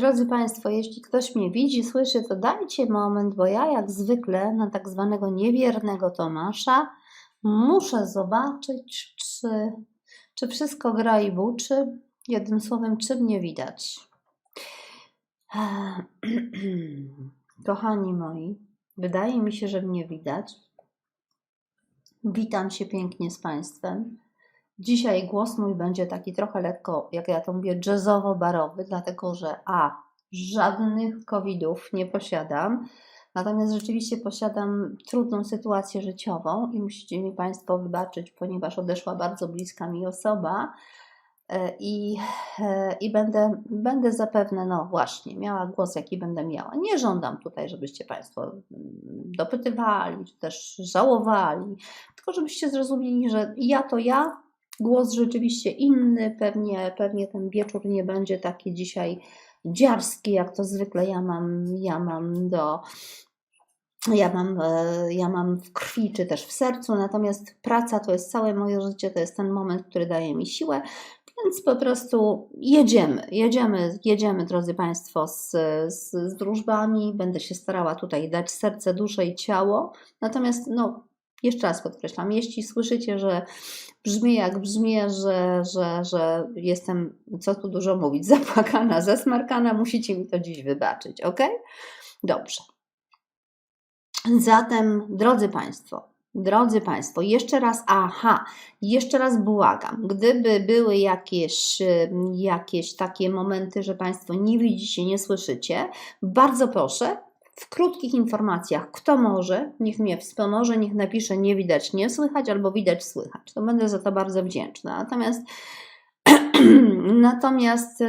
Drodzy Państwo, jeśli ktoś mnie widzi, słyszy, to dajcie moment, bo ja jak zwykle na tak zwanego niewiernego Tomasza muszę zobaczyć, czy, czy wszystko gra i buczy. Jednym słowem, czy mnie widać. Kochani moi, wydaje mi się, że mnie widać. Witam się pięknie z Państwem. Dzisiaj głos mój będzie taki trochę lekko, jak ja to mówię, jazzowo-barowy, dlatego że a, żadnych covidów nie posiadam, natomiast rzeczywiście posiadam trudną sytuację życiową i musicie mi Państwo wybaczyć, ponieważ odeszła bardzo bliska mi osoba e, i, e, i będę, będę zapewne, no właśnie, miała głos, jaki będę miała. Nie żądam tutaj, żebyście Państwo mm, dopytywali, czy też żałowali, tylko żebyście zrozumieli, że ja to ja, głos rzeczywiście inny, pewnie, pewnie ten wieczór nie będzie taki dzisiaj dziarski, jak to zwykle ja mam, ja mam do. Ja mam, e, ja mam w krwi czy też w sercu, natomiast praca to jest całe moje życie, to jest ten moment, który daje mi siłę, więc po prostu jedziemy, jedziemy, jedziemy, drodzy Państwo, z, z, z. Będę się starała tutaj dać serce, duszę i ciało. Natomiast, no, jeszcze raz podkreślam, jeśli słyszycie, że brzmi jak brzmi, że, że, że jestem, co tu dużo mówić, zapłakana, zasmarkana, musicie mi to dziś wybaczyć, ok? Dobrze. Zatem, drodzy Państwo, drodzy Państwo, jeszcze raz, aha, jeszcze raz błagam, gdyby były jakieś, jakieś takie momenty, że Państwo nie widzicie, nie słyszycie, bardzo proszę, w krótkich informacjach, kto może, niech mnie wspomoże, niech napisze nie widać, nie słychać, albo widać, słychać. To będę za to bardzo wdzięczna. Natomiast, natomiast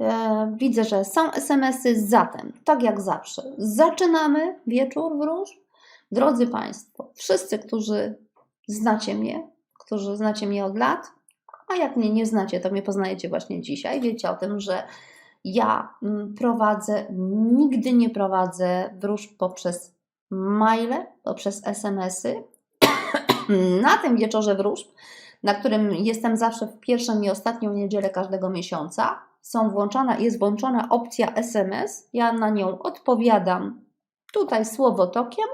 e, widzę, że są SMS-y, zatem, tak jak zawsze, zaczynamy wieczór wróż. Drodzy Państwo, wszyscy, którzy znacie mnie, którzy znacie mnie od lat, a jak mnie nie znacie, to mnie poznajecie właśnie dzisiaj, wiecie o tym, że ja mm, prowadzę, nigdy nie prowadzę wróżb poprzez maile, poprzez SMS-y. Na tym wieczorze wróżb, na którym jestem zawsze w pierwszą i ostatnią niedzielę każdego miesiąca, są włączona, jest włączona opcja SMS. Ja na nią odpowiadam tutaj słowotokiem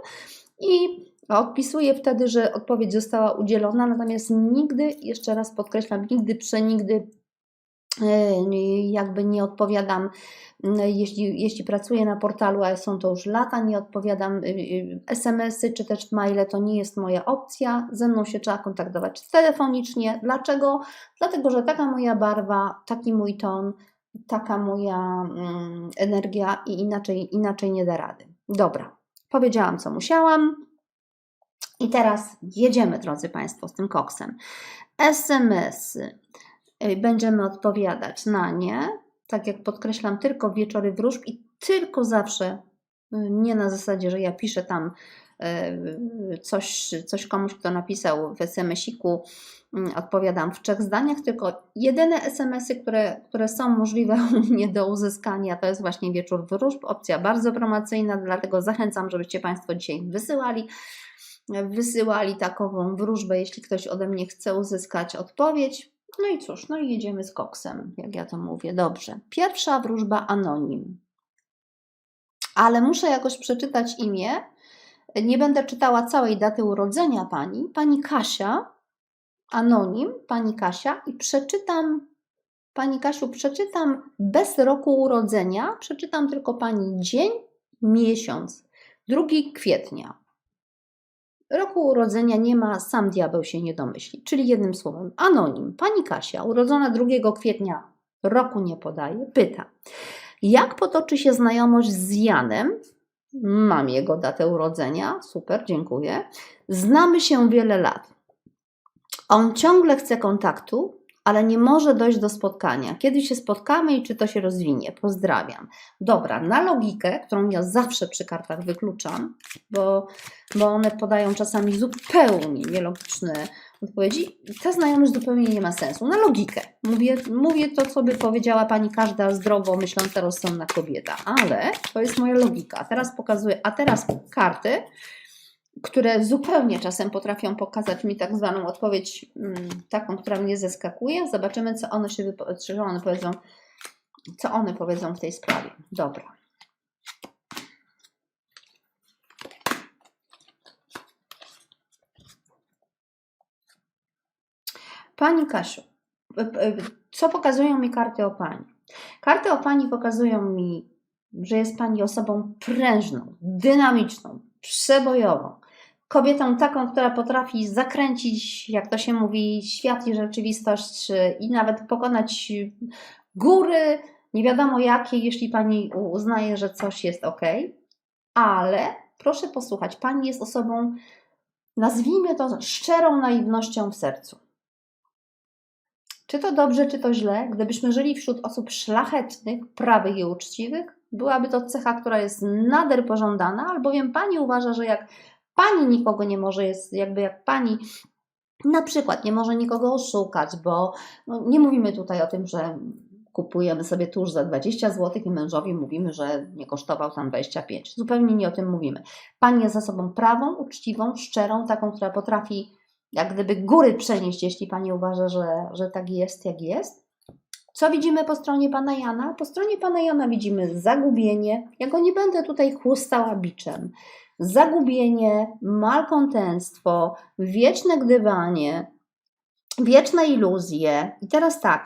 i odpisuję wtedy, że odpowiedź została udzielona, natomiast nigdy, jeszcze raz podkreślam, nigdy, przenigdy jakby nie odpowiadam, jeśli, jeśli pracuję na portalu, ale są to już lata, nie odpowiadam y, y, SMS-y czy też maile, to nie jest moja opcja. Ze mną się trzeba kontaktować telefonicznie. Dlaczego? Dlatego, że taka moja barwa, taki mój ton, taka moja mm, energia i inaczej, inaczej nie da rady. Dobra, powiedziałam, co musiałam. I teraz jedziemy, drodzy Państwo, z tym koksem. SMS-y będziemy odpowiadać na nie, tak jak podkreślam, tylko wieczory wróżb i tylko zawsze, y, nie na zasadzie, że ja piszę tam y, coś, coś komuś, kto napisał w SMS-iku, mm, odpowiadam w trzech zdaniach, tylko jedyne SMS-y, które, które są możliwe u mnie do uzyskania, to jest właśnie wieczór wróżb, opcja bardzo promocyjna, dlatego zachęcam, żebyście Państwo dzisiaj wysyłali wysyłali takową wróżbę, jeśli ktoś ode mnie chce uzyskać odpowiedź. No i cóż, no i jedziemy z koksem, jak ja to mówię. Dobrze. Pierwsza wróżba anonim. Ale muszę jakoś przeczytać imię. Nie będę czytała całej daty urodzenia pani. Pani Kasia, anonim, pani Kasia, i przeczytam, pani Kasiu, przeczytam bez roku urodzenia, przeczytam tylko pani dzień, miesiąc, 2 kwietnia. Roku urodzenia nie ma, sam diabeł się nie domyśli. Czyli jednym słowem, anonim. Pani Kasia, urodzona 2 kwietnia, roku nie podaje, pyta, jak potoczy się znajomość z Janem? Mam jego datę urodzenia, super, dziękuję. Znamy się wiele lat. On ciągle chce kontaktu, ale nie może dojść do spotkania. Kiedy się spotkamy i czy to się rozwinie? Pozdrawiam. Dobra, na logikę, którą ja zawsze przy kartach wykluczam, bo, bo one podają czasami zupełnie nielogiczne odpowiedzi, ta znajomość zupełnie nie ma sensu. Na logikę. Mówię, mówię to, co by powiedziała pani każda zdrowo myśląca, rozsądna kobieta, ale to jest moja logika. Teraz pokazuję, a teraz karty które zupełnie czasem potrafią pokazać mi tak zwaną odpowiedź, mm, taką, która mnie zaskakuje. Zobaczymy, co one się czy one powiedzą. Co one powiedzą w tej sprawie? Dobra. Pani Kasiu, co pokazują mi karty o Pani? Karty o Pani pokazują mi, że jest Pani osobą prężną, dynamiczną, przebojową. Kobietą taką, która potrafi zakręcić, jak to się mówi, świat i rzeczywistość y, i nawet pokonać góry, nie wiadomo jakie, jeśli Pani uznaje, że coś jest ok. Ale proszę posłuchać, Pani jest osobą, nazwijmy to szczerą naiwnością w sercu. Czy to dobrze, czy to źle? Gdybyśmy żyli wśród osób szlachetnych, prawych i uczciwych, byłaby to cecha, która jest nader pożądana, albowiem pani uważa, że jak pani nikogo nie może, jest jakby jak pani na przykład nie może nikogo oszukać, bo no, nie mówimy tutaj o tym, że kupujemy sobie tusz za 20 zł i mężowi mówimy, że nie kosztował tam 25. Zupełnie nie o tym mówimy. Pani jest osobą prawą, uczciwą, szczerą, taką, która potrafi jak gdyby góry przenieść, jeśli pani uważa, że, że tak jest, jak jest. Co widzimy po stronie pana Jana? Po stronie pana Jana widzimy zagubienie. Ja go nie będę tutaj chłostała biczem. Zagubienie, malkontentstwo, wieczne gdybanie, wieczne iluzje. I teraz tak,